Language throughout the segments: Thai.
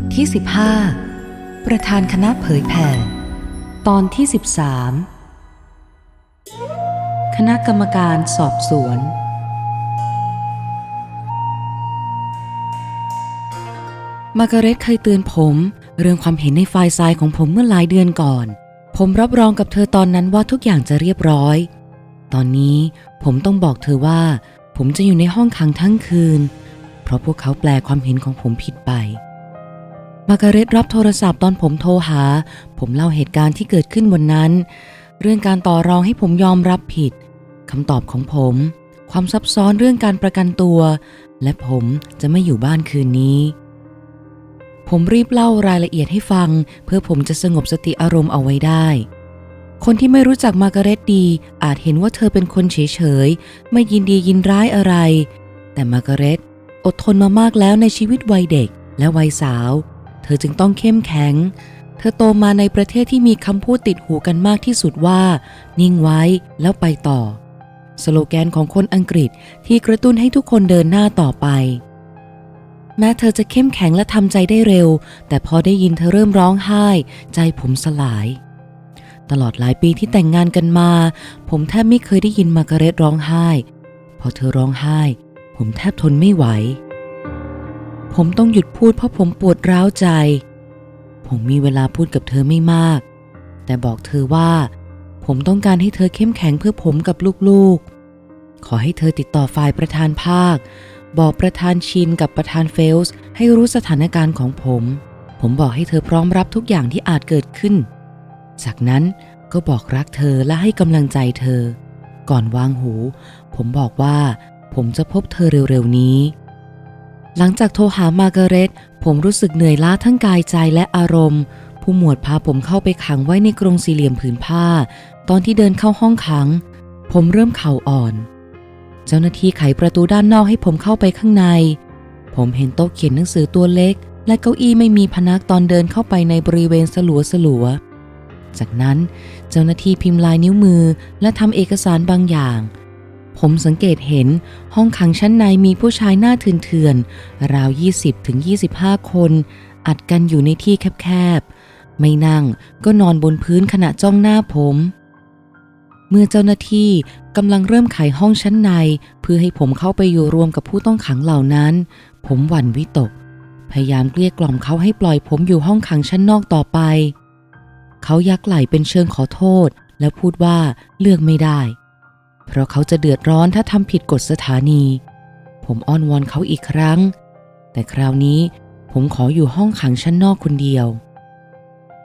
ทที่ 15 ประธานคณะเผยแผ่ ตอนที่ 13 คณะกรรมการสอบสวน มาร์กาเร็ตเคยเตือนผม เรื่องความเห็นในไฟล์ทรายของผมเมื่อหลายเดือนก่อน ผมรับรองกับเธอตอนนั้นว่าทุกอย่างจะเรียบร้อย ตอนนี้ผมต้องบอกเธอว่า ผมจะอยู่ในห้องขังทั้งคืน เพราะพวกเขาแปลความเห็นของผมผิดไป มาร์กาเร็ตรับโทรศัพท์ตอนผมโทรหา ผมเล่าเหตุการณ์ที่เกิดขึ้นวันนั้น เรื่องการต่อรองให้ผมยอมรับผิดคำตอบของผม ความซับซ้อนเรื่องการประกันตัว และผมจะไม่อยู่บ้านคืนนี้ ผมรีบเล่ารายละเอียดให้ฟัง เพื่อผมจะสงบสติอารมณ์เอาไว้ได้ คนที่ไม่รู้จักมาร์กาเร็ตดี อาจเห็นว่าเธอเป็นคนเฉยๆ ไม่ยินดียินร้ายอะไร แต่มารการเร็ตอดทนมามากแล้วในชีวิตวัยเด็กและวัยสาว อจึงต้องเข้มแข็ง เธอโตมาในประเทศที่มีคำพูดติดหูกันมากที่สุดว่า นิ่งไว้แล้วไปต่อ สโลแกนของคนอังกฤษที่กระตุ้นให้ทุกคนเดินหน้าต่อไป แม้เธอจะเข้มแข็งและทำใจได้เร็ว แต่พอได้ยินเธอเริ่มร้องไห้ ใจผมสลายตลอดหลายปีที่แต่งงานกันมา ผมแทบไม่เคยได้ยินมาร์กาเร็ตร้องไห้ พอเธอร้องไห้ ผมแทบทนไม่ไหว ผมต้องหยุดพูดเพราะผมปวดร้าวใจ ผมมีเวลาพูดกับเธอไม่มาก แต่บอกเธอว่า ผมต้องการให้เธอเข้มแข็งเพื่อผมกับลูกๆ ขอให้เธอติดต่อฝ่ายประธานภาค บอกประธานชินกับประธานเฟลส์ให้รู้สถานการณ์ของผม ผมบอกให้เธอพร้อมรับทุกอย่างที่อาจเกิดขึ้น จากนั้นก็บอกรักเธอและให้กำลังใจเธอ ก่อนวางหู ผมบอกว่าผมจะพบเธอเร็วๆนี้ หลังจากโทรหามาร์กาเร็ต ผมรู้สึกเหนื่อยล้าทั้งกายใจและอารมณ์ ผู้หมวดพาผมเข้าไปขังไว้ในกรงสี่เหลี่ยมผืนผ้า ตอนที่เดินเข้าห้องขัง ผมเริ่มเข่าอ่อน เจ้าหน้าที่ไขประตูด้านนอกให้ผมเข้าไปข้างใน ผมเห็นโต๊ะเขียนหนังสือตัวเล็ก และเก้าอี้ไม่มีพนักตอนเดินเข้าไปในบริเวณสลัวสลัวจากนั้นเจ้าหน้าที่พิมพ์ลายนิ้วมือและทำเอกสารบางอย่าง ผมสังเกตเห็นห้องขังชั้นในมีผู้ชายหน้าเถื่อนๆ ราว 20-25 คน อัดกันอยู่ในที่แคบๆ ไม่นั่งก็นอนบนพื้นขณะจ้องหน้าผม เมื่อเจ้าหน้าที่กำลังเริ่มไขห้องชั้นใน เพื่อให้ผมเข้าไปอยู่รวมกับผู้ต้องขังเหล่านั้น ผมหวั่นวิตก พยายามเกลี้ยกล่อมเขาให้ปล่อยผมอยู่ห้องขังชั้นนอกต่อไป เขายักไหล่เป็นเชิงขอโทษ และพูดว่าเลือกไม่ได้ เพราะเขาจะเดือดร้อนถ้าทำผิดกฎสถานี ผมอ้อนวอนเขาอีกครั้ง แต่คราวนี้ผมขออยู่ห้องขังชั้นนอกคนเดียว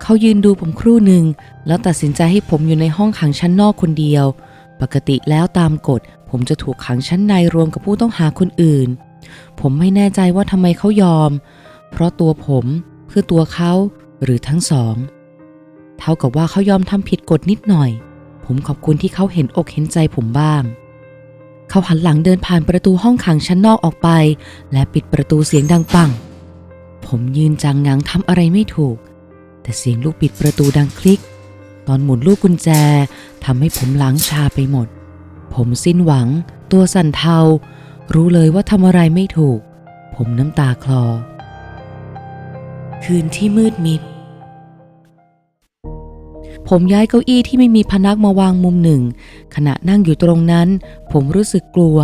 เขายืนดูผมครู่หนึ่งแล้วตัดสินใจให้ผมอยู่ในห้องขังชั้นนอกคนเดียว ปกติแล้วตามกฎ ผมจะถูกขังชั้นในรวมกับผู้ต้องหาคนอื่น ผมไม่แน่ใจว่าทำไมเขายอม เพราะตัวผมคือตัวเขาหรือทั้งสอง เท่ากับว่าเขายอมทำผิดกฎนิดหน่อย ผมขอบคุณที่เขาเห็นอกเห็นใจผมบ้าง เขาหันหลังเดินผ่านประตูห้องขังชั้นนอกออกไป และปิดประตูเสียงดังปัง ผมยืนจังงังทำอะไรไม่ถูก แต่เสียงลูกปิดประตูดังคลิก ตอนหมุนลูกกุญแจทำให้ผมหลังชาไปหมด ผมสิ้นหวัง ตัวสั่นเทา รู้เลยว่าทำอะไรไม่ถูก ผมน้ำตาคลอ คืนที่มืดมิด ผมย้ายเก้าอี้ที่ไม่มีพนักมาวางมุมหนึ่ง ขณะนั่งอยู่ตรงนั้น ผมรู้สึกกลัว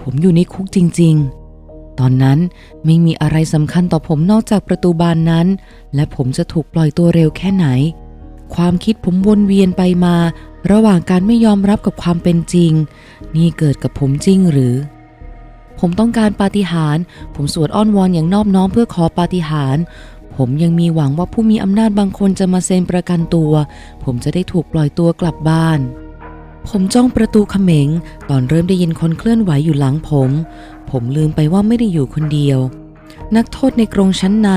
ผมอยู่ในคุกจริง ๆ ตอนนั้นไม่มีอะไรสำคัญต่อผมนอกจากประตูบานนั้น และผมจะถูกปล่อยตัวเร็วแค่ไหน ความคิดผมวนเวียนไปมา ระหว่างการไม่ยอมรับกับความเป็นจริง นี่เกิดกับผมจริงหรือ ผมต้องการปาฏิหาริย์ผมสวดอ้อนวอนอย่างนอบน้อมเพื่อขอปาฏิหาริย์ ผมยังมีหวังว่าผู้มีอำนาจบางคนจะมาเซ็นประกันตัว ผมจะได้ถูกปล่อยตัวกลับบ้าน ผมจ้องประตูเขมง ตอนเริ่มได้ยินคนเคลื่อนไหวอยู่หลังผม ผมลืมไปว่าไม่ได้อยู่คนเดียว นักโทษในกรงชั้นใน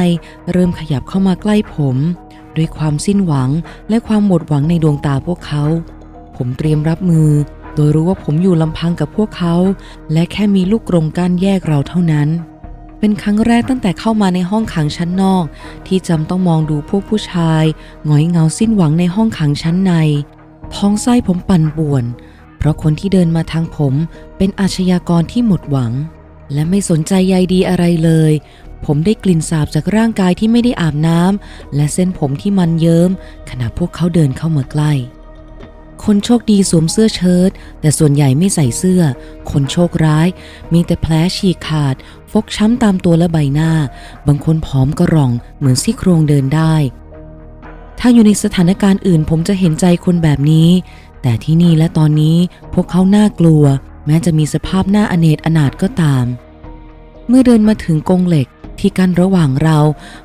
เริ่มขยับเข้ามาใกล้ผม ด้วยความสิ้นหวังและความหมดหวังในดวงตาพวกเขา ผมเตรียมรับมือ โดยรู้ว่าผมอยู่ลำพังกับพวกเขา และแค่มีลูกกรงกั้นแยกเราเท่านั้น เป็นครั้งแรกตั้งแต่เข้ามาในห้องขังชั้นนอก ที่จำต้องมองดูพวกผู้ชายหงอยเงาสิ้นหวังในห้องขังชั้นใน ท้องไส้ผมปั่นป่วน เพราะคนที่เดินมาทางผมเป็นอาชญากรที่หมดหวัง และไม่สนใจใยดีอะไรเลย ผมได้กลิ่นสาบจากร่างกายที่ไม่ได้อาบน้ำและเส้นผมที่มันเยิ้มขณะพวกเขาเดินเข้ามาใกล้คนโชคดีสวมเสื้อเชิ้ตแต่ส่วนใหญ่ไม่ใส่เสื้อ คนโชคร้ายมีแต่แผลฉีกขาด กช้ำตามตัวและใบหน้า บางคนผอมกระร่องเหมือนซี่โครงเดินได้ ถ้าอยู่ในสถานการณ์อื่นผมจะเห็นใจคนแบบนี้ แต่ที่นี่และตอนนี้พวกเขาน่ากลัว แม้จะมีสภาพหน้าอเนจอนาถก็ตาม เมื่อเดินมาถึงกรงเหล็กที่กั้นระหว่างเรา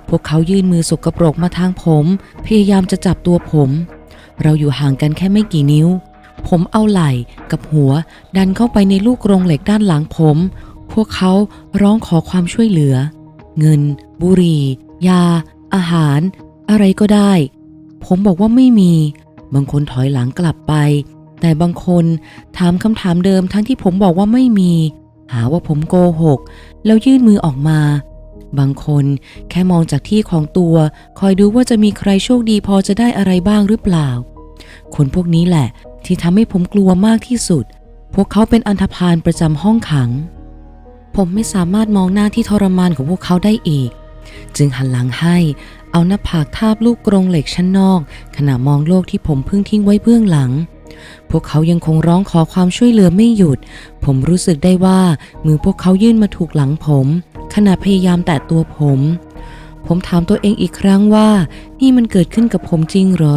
พวกเขายื่นมือสกปรกมาทางผม พยายามจะจับตัวผม เราอยู่ห่างกันแค่ไม่กี่นิ้ว ผมเอาไหล่กับหัว ดันเข้าไปในลูกกรงเหล็กด้านหลังผม พวกเขาร้องขอความช่วยเหลือ เงิน บุหรี่ ยา อาหาร อะไรก็ได้ ผมบอกว่าไม่มี บางคนถอยหลังกลับไป แต่บางคนถามคำถามเดิมทั้งที่ผมบอกว่าไม่มี หาว่าผมโกหก แล้วยื่นมือออกมา บางคนแค่มองจากที่ของตัว คอยดูว่าจะมีใครโชคดีพอจะได้อะไรบ้างหรือเปล่า คนพวกนี้แหละที่ทำให้ผมกลัวมากที่สุด พวกเขาเป็นอันธพาลประจำห้องขัง ผมไม่สามารถมองหน้าที่ทรมานของพวกเขาได้อีก จึงหันหลังให้ เอาหน้าผากทาบลูกกรงเหล็กชั้นนอก ขณะมองโลกที่ผมเพิ่งทิ้งไว้เบื้องหลัง พวกเขายังคงร้องขอความช่วยเหลือไม่หยุด ผมรู้สึกได้ว่ามือพวกเขายื่นมาถูกหลังผม ขณะพยายามแตะตัวผม ผมถามตัวเองอีกครั้งว่า นี่มันเกิดขึ้นกับผมจริงเหรอ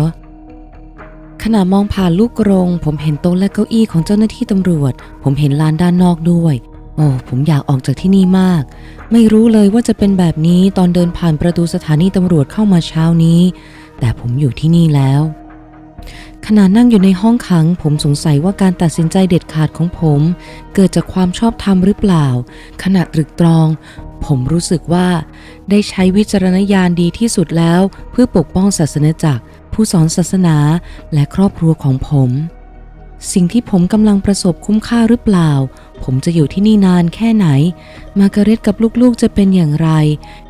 ขณะมองผ่านลูกกรง ผมเห็นโต๊ะและเก้าอี้ของเจ้าหน้าที่ตำรวจ ผมเห็นลานด้านนอกด้วย โอ้ผมอยากออกจากที่นี่มาก ไม่รู้เลยว่าจะเป็นแบบนี้ตอนเดินผ่านประตูสถานีตำรวจเข้ามาเช้านี้ แต่ผมอยู่ที่นี่แล้วขณะนั่งอยู่ในห้องขัง ผมสงสัยว่าการตัดสินใจเด็ดขาดของผม เกิดจากความชอบธรรมหรือเปล่า ขณะตรึกตรอง ผมรู้สึกว่า ได้ใช้วิจารณญาณดีที่สุดแล้ว เพื่อปกป้องศาสนาจักร ผู้สอนศาสนาและครอบครัวของผม สิ่งที่ผมกำลังประสบคุ้มค่าหรือเปล่า ผมจะอยู่ที่นี่นานแค่ไหน มาการเร็ตกับลูกๆจะเป็นอย่างไร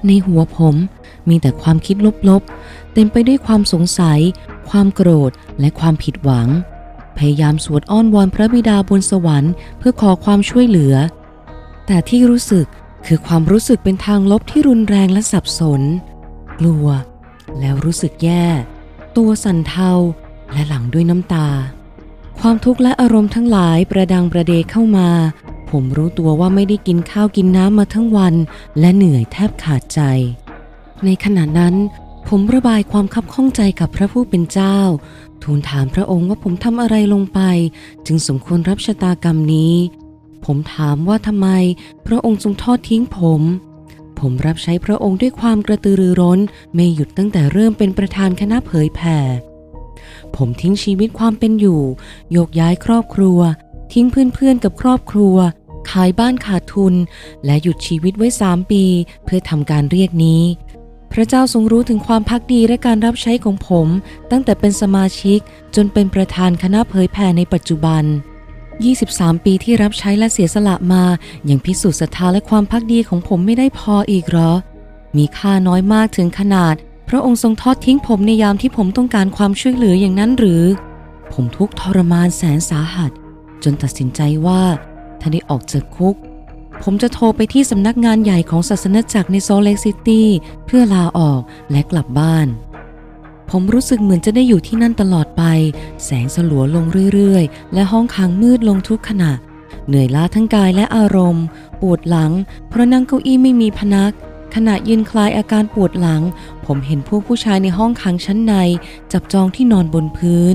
ในหัวผมมีแต่ความคิดลบๆ เต็มไปด้วยความสงสัย ความโกรธและความผิดหวัง พยายามสวดอ้อนวอนพระบิดาบนสวรรค์เพื่อขอความช่วยเหลือ แต่ที่รู้สึกคือความรู้สึกเป็นทางลบที่รุนแรงและสับสน กลัว แล้วรู้สึกแย่ ตัวสั่นเทาและหลังด้วยน้ำตา ความทุกข์และอารมณ์ทั้งหลายประดังประเดเข้ามา ผมรู้ตัวว่าไม่ได้กินข้าวกินน้ำมาทั้งวัน และเหนื่อยแทบขาดใจ ในขณะนั้นผมระบายความคับข้องใจกับพระผู้เป็นเจ้า ทูลถามพระองค์ว่าผมทำอะไรลงไป จึงสมควรรับชะตากรรมนี้ ผมถามว่าทำไมพระองค์ทรงทอดทิ้งผม ผมรับใช้พระองค์ด้วยความกระตือรือร้น ไม่หยุดตั้งแต่เริ่มเป็นประธานคณะเผยแผ่ ผมทิ้งชีวิตความเป็นอยู่ โยกย้ายครอบครัว ทิ้งเพื่อนๆกับครอบครัว ขายบ้านขาดทุน และหยุดชีวิตไว้สามปี เพื่อทำการเรียกนี้ พระเจ้าทรงรู้ถึงความพักดีและการรับใช้ของผม ตั้งแต่เป็นสมาชิกจนเป็นประธานคณะเผยแผ่ในปัจจุบัน23 ปีที่รับใช้และเสียสละมา ยังพิสูจน์ศรัทธาและความพักดีของผมไม่ได้พออีกหรอ มีค่าน้อยมากถึงขนาด พระองค์ทรงทอดทิ้งผมในยามที่ผมต้องการความช่วยเหลืออย่างนั้นหรือ ผมทุกข์ทรมานแสนสาหัส จนตัดสินใจว่าถ้าได้ออกจากคุก ผมจะโทรไปที่สำนักงานใหญ่ของศาสนจักรในโซลเลกซิตี้เพื่อลาออกและกลับบ้าน ผมรู้สึกเหมือนจะได้อยู่ที่นั่นตลอดไป แสงสลัวลงเรื่อยๆ และห้องขังมืดลงทุกขณะ เหนื่อยล้าทั้งกายและอารมณ์ ปวดหลัง เพราะนั่งเก้าอี้ไม่มีพนัก ขณะยืนคลายอาการปวดหลัง ผมเห็นพวกผู้ชายในห้องขังชั้นใน จับจองที่นอนบนพื้น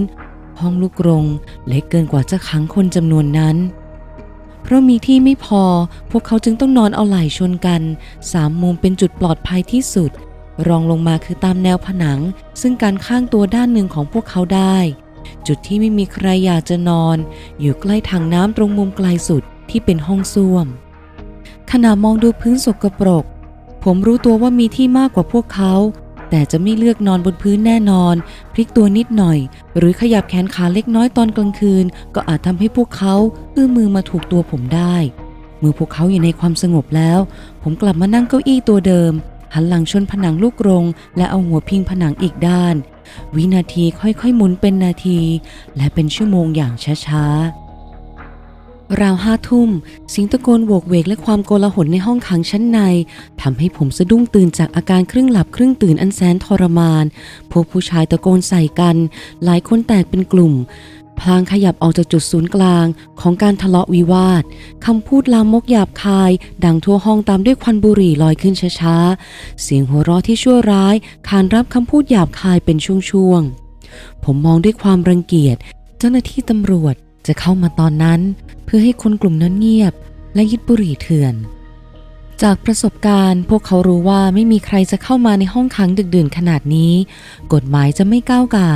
ห้องลูกกรงเล็กเกินกว่าจะขังคนจำนวนนั้น เพราะมีที่ไม่พอ พวกเขาจึงต้องนอนเอาไหล่ชนกันสามมุมเป็นจุดปลอดภัยที่สุด รองลงมาคือตามแนวผนัง ซึ่งการข้างตัวด้านหนึ่งของพวกเขาได้ จุดที่ไม่มีใครอยากจะนอน อยู่ใกล้ถังน้ำตรงมุมไกลสุดที่เป็นห้องส้วมขณะมองดูพื้นสกปรก ผมรู้ตัวว่ามีที่มากกว่าพวกเขา แต่จะไม่เลือกนอนบนพื้นแน่นอน พลิกตัวนิดหน่อย หรือขยับแขนขาเล็กน้อยตอนกลางคืน ก็อาจทำให้พวกเขาเอื้อมมือมาถูกตัวผมได้ เมื่อพวกเขาอยู่ในความสงบแล้ว ผมกลับมานั่งเก้าอี้ตัวเดิม หันหลังชนผนังลูกกรง และเอาหัวพิงผนังอีกด้าน วินาทีค่อยๆหมุนเป็นนาที และเป็นชั่วโมงอย่างช้า ราวห้าทุ่มเสียงตะโกนโวกเวกและความโกลาหลในห้องขังชั้นในทำให้ผมสะดุ้งตื่นจากอาการครึ่งหลับครึ่งตื่นอันแสนทรมาน พวกผู้ชายตะโกนใส่กัน หลายคนแตกเป็นกลุ่ม พลางขยับออกจากจุดศูนย์กลางของการทะเลาะวิวาทคำพูดลามกหยาบคาย ดังทั่วห้องตามด้วยควันบุหรี่ลอยขึ้นช้าๆ เสียงหัวเราะที่ชั่วร้ายขานรับคำพูดหยาบคายเป็นช่วงๆผมมองด้วยความรังเกียจเจ้าหน้าที่ตำรวจ จะเข้ามาตอนนั้นเพื่อให้คนกลุ่มนั้นเงียบ และยึดบุหรี่เถื่อน จากประสบการณ์พวกเขารู้ว่าไม่มีใครจะเข้ามาในห้องขังดึกดื่นขนาดนี้ กฎหมายจะไม่ก้าวไก่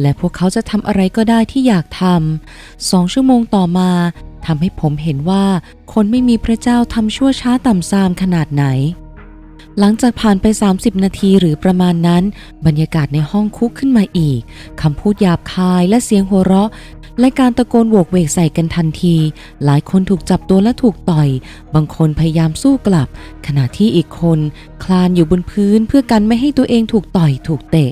และพวกเขาจะทำอะไรก็ได้ที่อยากทำสองชั่วโมงต่อมาทำให้ผมเห็นว่าคนไม่มีพระเจ้าทำชั่วช้าต่ำซามขนาดไหน หลังจากผ่านไป 30 นาทีหรือประมาณนั้น บรรยากาศในห้องคุกขึ้นมาอีกคำพูดหยาบคายและเสียงหัวเราะ และการตะโกนโวกเวกใส่กันทันที หลายคนถูกจับตัวและถูกต่อย บางคนพยายามสู้กลับ ขณะที่อีกคนคลานอยู่บนพื้นเพื่อกันไม่ให้ตัวเองถูกต่อยถูกเตะ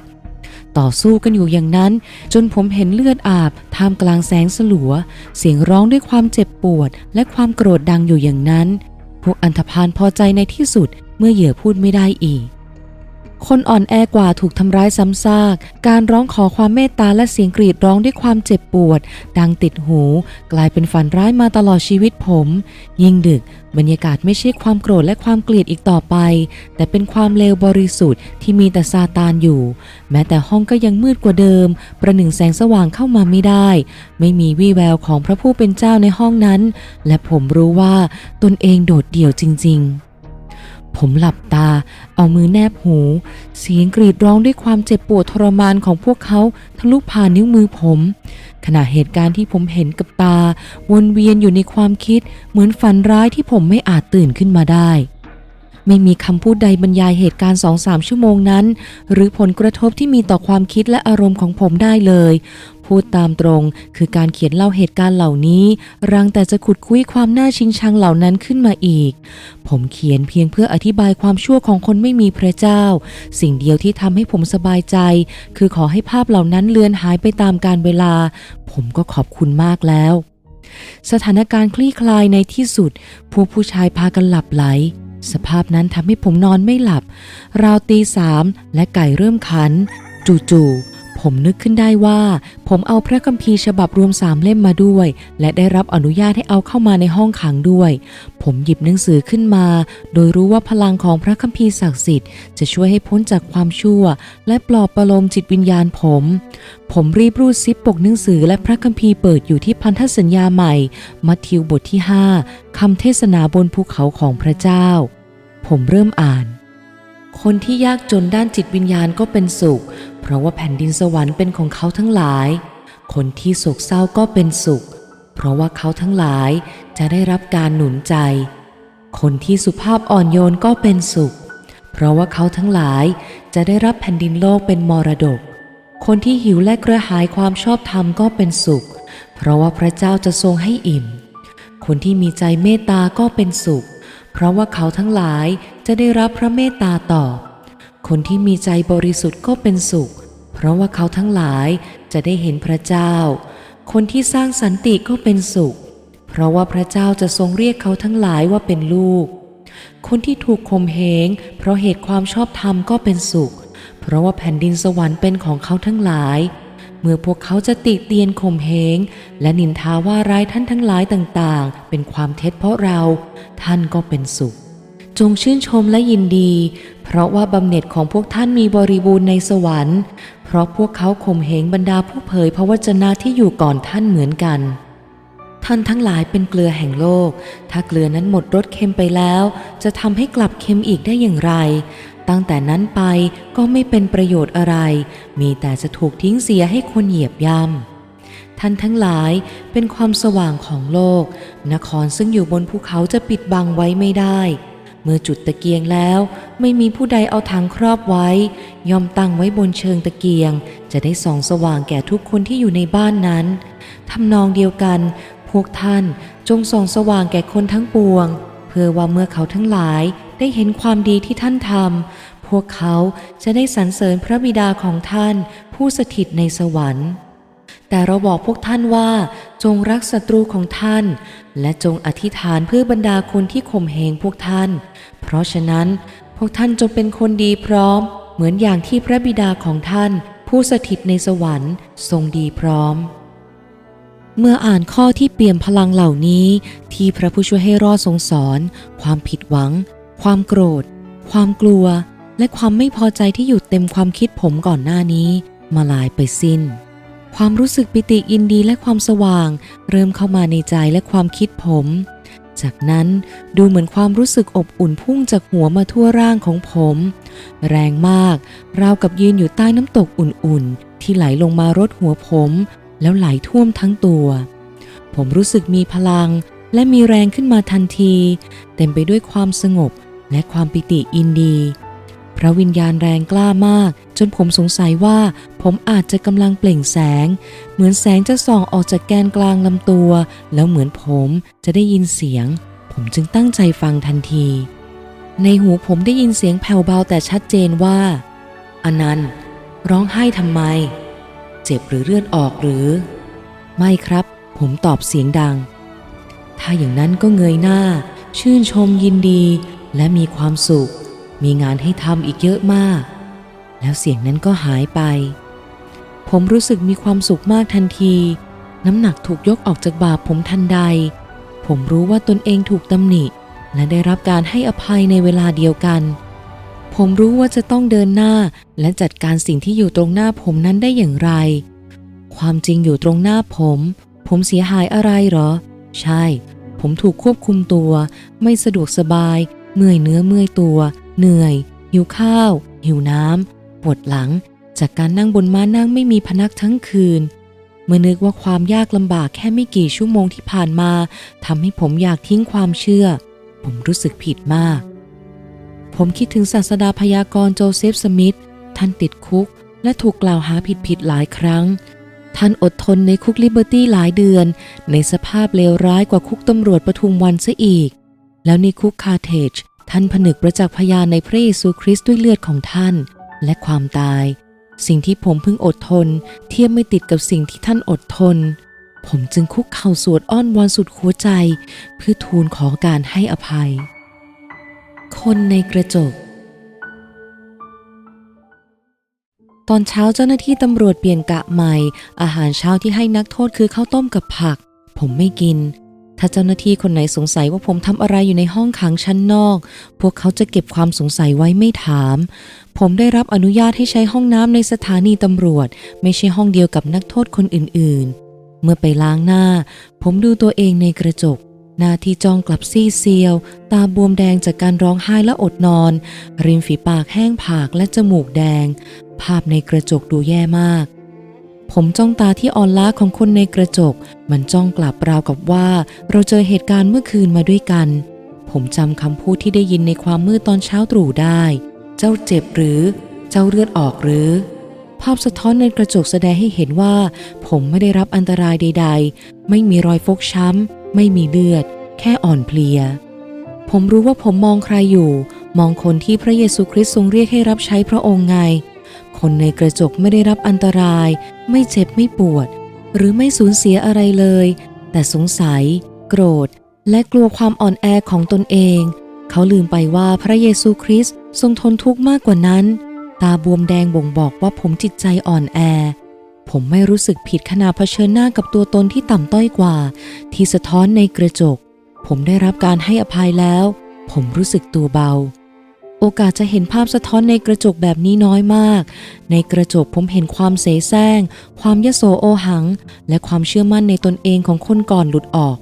ต่อสู้กันอยู่อย่างนั้น จนผมเห็นเลือดอาบท่ามกลางแสงสลัว เสียงร้องด้วยความเจ็บปวด และความโกรธดังอยู่อย่างนั้น พวกอันธพาลพอใจในที่สุดเมื่อเหยื่อพูดไม่ได้อีก คนอ่อนแอกว่าถูกทำร้ายซ้ำซาก การร้องขอความเมตตาและเสียงกรีดร้องด้วยความเจ็บปวด ดังติดหู กลายเป็นฝันร้ายมาตลอดชีวิตผม ยิ่งดึก บรรยากาศไม่ใช่ความโกรธและความเกลียดอีกต่อไป แต่เป็นความเลวบริสุทธิ์ที่มีแต่ซาตานอยู่ แม้แต่ห้องก็ยังมืดกว่าเดิม ประหนึ่งแสงสว่างเข้ามาไม่ได้ ไม่มีวี่แววของพระผู้เป็นเจ้าในห้องนั้น และผมรู้ว่าตนเองโดดเดี่ยวจริง ๆ ผมหลับตา เอามือแนบหู เสียงกรีดร้องด้วยความเจ็บปวดทรมานของพวกเขาทะลุผ่านนิ้วมือผม ขณะเหตุการณ์ที่ผมเห็นกับตา วนเวียนอยู่ในความคิด เหมือนฝันร้ายที่ผมไม่อาจตื่นขึ้นมาได้ ไม่มีคำพูดใดบรรยายเหตุการณ์สองสามชั่วโมงนั้น หรือผลกระทบที่มีต่อความคิดและอารมณ์ของผมได้เลย พูดตามตรง คือการเขียนเล่าเหตุการณ์เหล่านี้ รังแต่จะขุดคุยความน่าชิงชังเหล่านั้นขึ้นมาอีก ผมเขียนเพียงเพื่ออธิบายความชั่วของคนไม่มีพระเจ้า สิ่งเดียวที่ทำให้ผมสบายใจ คือขอให้ภาพเหล่านั้นเลือนหายไปตามกาลเวลา ผมก็ขอบคุณมากแล้ว สถานการณ์คลี่คลายในที่สุด พวกผู้ชายพากันหลับไหลสภาพนั้นทำให้ผมนอนไม่หลับ ราวตีสามและไก่เริ่มขัน จู่ๆ ผมนึกขึ้นได้ว่า ผมเอาพระคัมภีร์ฉบับรวมสามเล่มมาด้วย และได้รับอนุญาตให้เอาเข้ามาในห้องขังด้วย ผมหยิบหนังสือขึ้นมา โดยรู้ว่าพลังของพระคัมภีร์ศักดิ์สิทธิ์จะช่วยให้พ้นจากความชั่ว และปลอบประโลมจิตวิญญาณผม ผมรีบรูดซิปปกหนังสือและพระคัมภีร์เปิดอยู่ที่พันธสัญญาใหม่ มัทธิวบทที่ 5คำเทศนาบนภูเขาของพระเจ้า ผมเริ่มอ่าน คนที่ยากจนด้านจิตวิญญาณก็เป็นสุข เพราะว่าแผ่นดินสวรรค์เป็นของเขาทั้งหลาย คนที่โศกเศร้าก็เป็นสุข เพราะว่าเขาทั้งหลายจะได้รับการหนุนใจ คนที่สุภาพอ่อนโยนก็เป็นสุข เพราะว่าเขาทั้งหลายจะได้รับแผ่นดินโลกเป็นมรดก คนที่หิวและกระหายความชอบธรรมก็เป็นสุข เพราะว่าพระเจ้าจะทรงให้อิ่ม คนที่มีใจเมตตาก็เป็นสุขเเพราะว่าเขาทั้งหลายจะได้รับพระเมตตาตอบ คนที่มีใจบริสุทธิ์ก็เป็นสุข เพราะว่าเขาทั้งหลายจะได้เห็นพระเจ้า คนที่สร้างสันติก็เป็นสุข เพราะว่าพระเจ้าจะทรงเรียกเขาทั้งหลายว่าเป็นลูก คนที่ถูกข่มเหงเพราะเหตุความชอบธรรมก็เป็นสุข เพราะว่าแผ่นดินสวรรค์เป็นของเขาทั้งหลาย เมื่อพวกเขาจะติเตียนข่มเหงและนินทาว่าร้ายท่านทั้งหลายต่างๆ เป็นความเท็จเพราะเราท่านก็เป็นสุข จงชื่นชมและยินดี เพราะว่าบำเหน็จของพวกท่านมีบริบูรณ์ในสวรรค์ เพราะพวกเขาข่มเหงบรรดาผู้เผยพระวจนะที่อยู่ก่อนท่านเหมือนกันท่านทั้งหลายเป็นเกลือแห่งโลก ถ้าเกลือนั้นหมดรสเค็มไปแล้ว จะทำให้กลับเค็มอีกได้อย่างไร ตั้งแต่นั้นไปก็ไม่เป็นประโยชน์อะไร มีแต่จะถูกทิ้งเสียให้คนเหยียบย่ำท่านทั้งหลายเป็นความสว่างของโลก นครซึ่งอยู่บนภูเขาจะปิดบังไว้ไม่ได้ เมื่อจุดตะเกียงแล้วไม่มีผู้ใดเอาถังครอบไว้ ยอมตั้งไว้บนเชิงตะเกียง จะได้ส่องสว่างแก่ทุกคนที่อยู่ในบ้านนั้นทำนองเดียวกัน พวกท่านจงส่องสว่างแก่คนทั้งปวง เพื่อว่าเมื่อเขาทั้งหลาย ได้เห็นความดีที่ท่านทำ พวกเขาจะได้สรรเสริญพระบิดาของท่านผู้สถิตในสวรรค์ แต่เราบอกพวกท่านว่าจงรักศัตรูของท่าน และจงอธิษฐานเพื่อบรรดาคนที่ข่มเหงพวกท่าน เพราะฉะนั้นพวกท่านจงเป็นคนดีพร้อม เหมือนอย่างที่พระบิดาของท่าน ผู้สถิตในสวรรค์ทรงดีพร้อมเมื่ออ่านข้อที่เปี่ยมพลังเหล่านี้ ที่พระผู้ช่วยให้รอดทรงสอน ความผิดหวัง ความโกรธ ความกลัว และความไม่พอใจที่อยู่เต็มความคิดผมก่อนหน้านี้ มาลายไปสิ้น ความรู้สึกปิติยินดีและความสว่าง เริ่มเข้ามาในใจและความคิดผม จากนั้นดูเหมือนความรู้สึกอบอุ่นพุ่งจากหัวมาทั่วร่างของผม แรงมาก ราวกับยืนอยู่ใต้น้ำตกอุ่นๆ ที่ไหลลงมารดหัวผม แล้วไหลท่วมทั้งตัว ผมรู้สึกมีพลังและมีแรงขึ้นมาทันที เต็มไปด้วยความสงบ และความปิติอินดี พระวิญญาณแรงกล้ามาก จนผมสงสัยว่าผมอาจจะกำลังเปล่งแสง เหมือนแสงจะส่องออกจากแกนกลางลำตัว แล้วเหมือนผมจะได้ยินเสียง ผมจึงตั้งใจฟังทันที ในหูผมได้ยินเสียงแผ่วเบาแต่ชัดเจนว่า อนันต์ ร้องไห้ทำไม เจ็บหรือเลือดออกหรือ ไม่ครับ ผมตอบเสียงดัง ถ้าอย่างนั้นก็เงยหน้า ชื่นชมยินดี และมีความสุข มีงานให้ทำอีกเยอะมาก แล้วเสียงนั้นก็หายไป ผมรู้สึกมีความสุขมากทันที น้ำหนักถูกยกออกจากบ่าผมทันใด ผมรู้ว่าตนเองถูกตำหนิ และได้รับการให้อภัยในเวลาเดียวกัน ผมรู้ว่าจะต้องเดินหน้าและจัดการสิ่งที่อยู่ตรงหน้าผมนั้นได้อย่างไร ความจริงอยู่ตรงหน้าผม ผมเสียหายอะไรหรอ ใช่ ผมถูกควบคุมตัว ไม่สะดวกสบาย เมื่อยเนื้อเมื่อยตัว เหนื่อย หิวข้าว หิวน้ำปวดหลัง จากการนั่งบนม้านั่งไม่มีพนักทั้งคืน เมื่อนึกว่าความยากลำบากแค่ไม่กี่ชั่วโมงที่ผ่านมาทำให้ผมอยากทิ้งความเชื่อ ผมรู้สึกผิดมาก ผมคิดถึงศาสดาพยากรณ์โจเซฟสมิธท่านติดคุก และถูกกล่าวหาผิดๆหลายครั้งท่านอดทนในคุกลิเบอร์ตี้หลายเดือน ในสภาพเลวร้ายกว่าคุกตำรวจปทุมวันซะอีก แล้วในคุกคาเทจท่านผนึกประจักษ์พยานในพระเยซูคริสต์ด้วยเลือดของท่านและความตาย สิ่งที่ผมเพิ่งอดทน เทียบไม่ติดกับสิ่งที่ท่านอดทน ผมจึงคุกเข่าสวดอ้อนวอนสุดหัวใจ เพื่อทูลขอการให้อภัย คนในกระจก ตอนเช้าเจ้าหน้าที่ตำรวจเปลี่ยนกะใหม่ อาหารเช้าที่ให้นักโทษคือข้าวต้มกับผัก ผมไม่กิน ถ้าเจ้าหน้าที่คนไหนสงสัยว่าผมทำอะไรอยู่ในห้องขังชั้นนอก พวกเขาจะเก็บความสงสัยไว้ไม่ถาม ผมได้รับอนุญาตให้ใช้ห้องน้ำในสถานีตำรวจ ไม่ใช่ห้องเดียวกับนักโทษคนอื่นๆ เมื่อไปล้างหน้า ผมดูตัวเองในกระจก หน้าที่จ้องกลับซีเซียว ตาบวมแดงจากการร้องไห้และอดนอน ริมฝีปากแห้งผากและจมูกแดง ภาพในกระจกดูแย่มาก ผมจ้องตาที่อ่อนล้าของคนในกระจก มันจ้องกลับราวกับว่า เราเจอเหตุการณ์เมื่อคืนมาด้วยกัน ผมจำคำพูดที่ได้ยินในความมืดตอนเช้าตรู่ได้ เจ้าเจ็บหรือ เจ้าเลือดออกหรือ ภาพสะท้อนในกระจกแสดงให้เห็นว่า ผมไม่ได้รับอันตรายใด ๆ ไม่มีรอยฟกช้ำ ไม่มีเลือด แค่อ่อนเพลีย ผมรู้ว่าผมมองใครอยู่ มองคนที่พระเยซูคริสต์ทรงเรียกให้รับใช้พระองค์ไง คนในกระจกไม่ได้รับอันตราย ไม่เจ็บไม่ปวด หรือไม่สูญเสียอะไรเลย แต่สงสัย โกรธ และกลัวความอ่อนแอของตนเอง เขาลืมไปว่าพระเยซูคริสต์ทรงทนทุกข์มากกว่านั้น ตาบวมแดงบ่งบอกว่าผมจิตใจอ่อนแอ ผมไม่รู้สึกผิดขณะเผชิญหน้ากับตัวตนที่ต่ำต้อยกว่า ที่สะท้อนในกระจก ผมได้รับการให้อภัยแล้ว ผมรู้สึกตัวเบา โอกาสจะเห็นภาพสะท้อนในกระจกแบบนี้น้อยมาก ในกระจกผมเห็นความเสแสร้ง ความยโสโอหัง และความเชื่อมั่นในตนเองของคนก่อนหลุดออก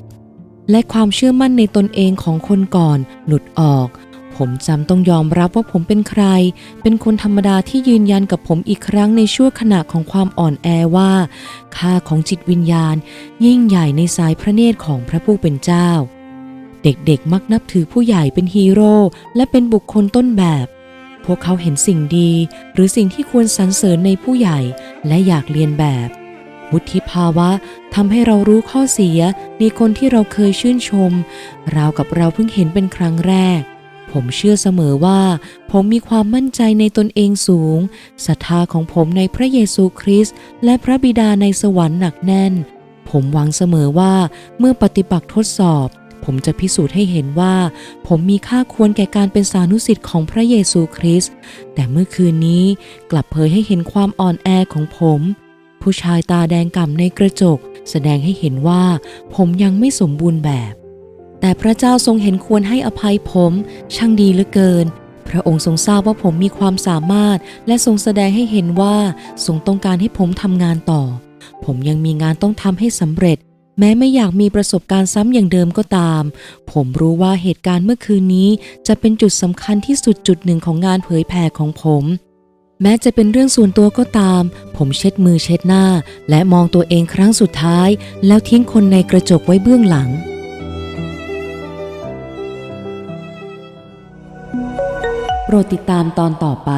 และความเชื่อมั่นในตนเองของคนก่อนหลุดออก ผมจำต้องยอมรับว่าผมเป็นใคร เป็นคนธรรมดาที่ยืนยันกับผมอีกครั้งในชั่วขณะของความอ่อนแอว่า ค่าของจิตวิญญาณ ยิ่งใหญ่ในสายพระเนตรของพระผู้เป็นเจ้า เด็กๆ มักนับถือผู้ใหญ่เป็นฮีโร่และเป็นบุคคลต้นแบบ พวกเขาเห็นสิ่งดี หรือสิ่งที่ควรสรรเสริญในผู้ใหญ่และอยากเรียนแบบวุฒิภาวะทำให้เรารู้ข้อเสียในคนที่เราเคยชื่นชม ราวกับเราเพิ่งเห็นเป็นครั้งแรก ผมเชื่อเสมอว่า ผมมีความมั่นใจในตนเองสูงศรัทธาของผมในพระเยซูคริสต์และพระบิดาในสวรรค์หนักแน่น ผมหวังเสมอว่าเมื่อปฏิบัติทดสอบ ผมจะพิสูจน์ให้เห็นว่า ผมมีค่าควรแก่การเป็นสานุสิทธิ์ของพระเยซูคริสต์แต่เมื่อคืนนี้กลับเผยให้เห็นความอ่อนแอของผม ผู้ชายตาแดงก่ำในกระจก แสดงให้เห็นว่า ผมยังไม่สมบูรณ์แบบ แต่พระเจ้าทรงเห็นควรให้อภัยผม ช่างดีเหลือเกินพระองค์ทรงทราบว่าผมมีความสามารถ และทรงแสดงให้เห็นว่าทรงต้องการให้ผมทำงานต่อ ผมยังมีงานต้องทำให้สำเร็จ แม้ไม่อยากมีประสบการณ์ซ้ำอย่างเดิมก็ตาม ผมรู้ว่าเหตุการณ์เมื่อคืนนี้ จะเป็นจุดสำคัญที่สุดจุดหนึ่งของงานเผยแผ่ของผม แม้จะเป็นเรื่องส่วนตัวก็ตาม ผมเช็ดมือเช็ดหน้า และมองตัวเองครั้งสุดท้าย แล้วทิ้งคนในกระจกไว้เบื้องหลังโปรดติดตามตอนต่อไป